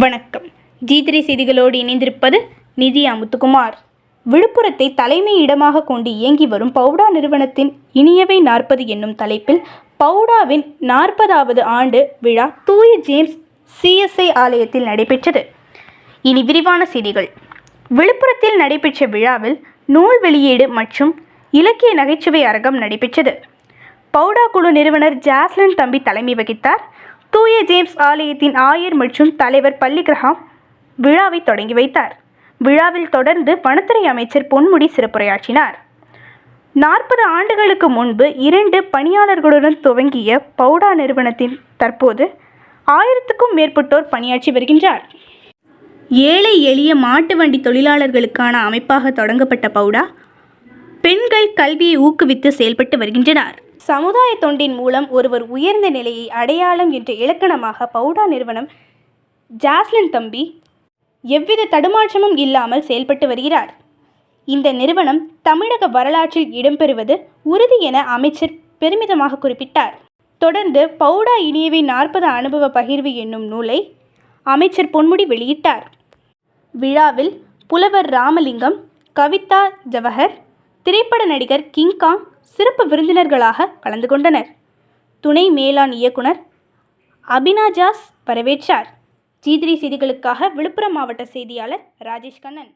வணக்கம். ஜீதிரி செய்திகளோடு இணைந்திருப்பது நிதி அமுத்துக்குமார். விழுப்புரத்தை தலைமை இடமாக கொண்டு இயங்கி வரும் பவுடா நிறுவனத்தின் இனியவை நாற்பது என்னும் தலைப்பில் பவுடாவின் நாற்பதாவது ஆண்டு விழா தூய ஜேம்ஸ் சிஎஸ்ஐ ஆலயத்தில் நடைபெற்றது. இனி விரிவான செய்திகள். விழுப்புரத்தில் நடைபெற்ற விழாவில் நூல் வெளியீடு மற்றும் இலக்கிய நகைச்சுவை அரங்கம் நடைபெற்றது. பவுடா குழு நிறுவனர் ஜாஸ்லின் தம்பி தலைமை வகித்தார். தூய ஜேம்ஸ் ஆலயத்தின் ஆயர் மற்றும் தலைவர் பள்ளிகிரஹாம் விழாவை தொடங்கி வைத்தார். விழாவில் தொடர்ந்து வனத்துறை அமைச்சர் பொன்முடி சிறப்புரையாற்றினார். நாற்பது ஆண்டுகளுக்கு முன்பு இரண்டு பணியாளர்களுடன் துவங்கிய பவுடா நிறுவனத்தின் தற்போது ஆயிரத்துக்கும் மேற்பட்டோர் பணியாற்றி வருகின்றார். ஏழை எளிய மாட்டு வண்டி தொழிலாளர்களுக்கான அமைப்பாக தொடங்கப்பட்ட பவுடா பெண்கள் கல்வியை ஊக்குவித்து செயல்பட்டு வருகின்றனர். சமுதாய தொண்டின் மூலம் ஒருவர் உயர்ந்த நிலையை அடையாளம் என்ற இலக்கணமாக பவுடா நிறுவனம் ஜாஸ்லின் தம்பி எவ்வித தடுமாற்றமும் இல்லாமல் செயல்பட்டு வருகிறார். இந்த நிறுவனம் தமிழக வரலாற்றில் இடம்பெறுவது உறுதி என அமைச்சர் பெருமிதமாக குறிப்பிட்டார். தொடர்ந்து பவுடா இனியவை நாற்பது அனுபவ பகிர்வு என்னும் நூலை அமைச்சர் பொன்முடி வெளியிட்டார். விழாவில் புலவர் ராமலிங்கம் கவிதா ஜவஹர் திரைப்பட நடிகர் கிங்காங் சிறப்பு விருந்தினர்களாக கலந்து கொண்டனர். துணை மேலாண் இயக்குனர் அபினாஜாஸ் வரவேற்றார். ஜீதிரி செய்திகளுக்காக விழுப்புரம் மாவட்ட செய்தியாளர் ராஜேஷ் கண்ணன்.